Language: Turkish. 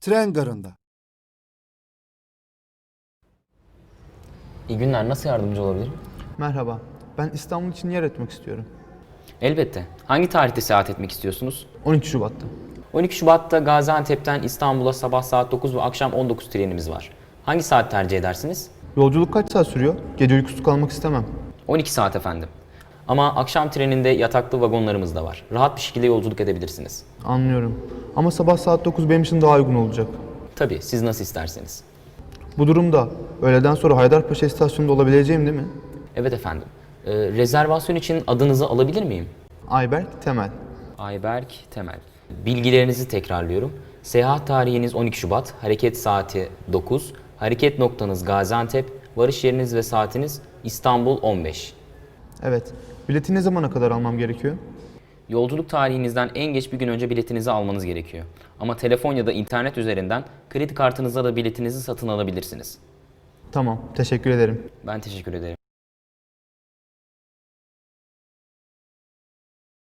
Tren garında. İyi günler. Nasıl yardımcı olabilirim? Merhaba. Ben İstanbul için yer etmek istiyorum. Elbette. Hangi tarihte seyahat etmek istiyorsunuz? 12 Şubat'ta. 12 Şubat'ta Gaziantep'ten İstanbul'a sabah saat 9 ve akşam 19 trenimiz var. Hangi saat tercih edersiniz? Yolculuk kaç saat sürüyor? Gece uykusu kalmak istemem. 12 saat efendim. Ama akşam treninde yataklı vagonlarımız da var. Rahat bir şekilde yolculuk edebilirsiniz. Anlıyorum. Ama sabah saat 9 benim için daha uygun olacak. Tabii siz nasıl isterseniz. Bu durumda öğleden sonra Haydarpaşa istasyonunda olabileceğim değil mi? Evet efendim. Ee, rezervasyon için adınızı alabilir miyim? Ayberk Temel. Ayberk Temel. Bilgilerinizi tekrarlıyorum. Seyahat tarihiniz 12 Şubat, hareket saati 9, hareket noktanız Gaziantep, varış yeriniz ve saatiniz İstanbul 15. Evet. Bileti ne zamana kadar almam gerekiyor? Yolculuk tarihinizden en geç bir gün önce biletinizi almanız gerekiyor. Ama telefon ya da internet üzerinden kredi kartınıza da biletinizi satın alabilirsiniz. Tamam. Teşekkür ederim. Ben teşekkür ederim.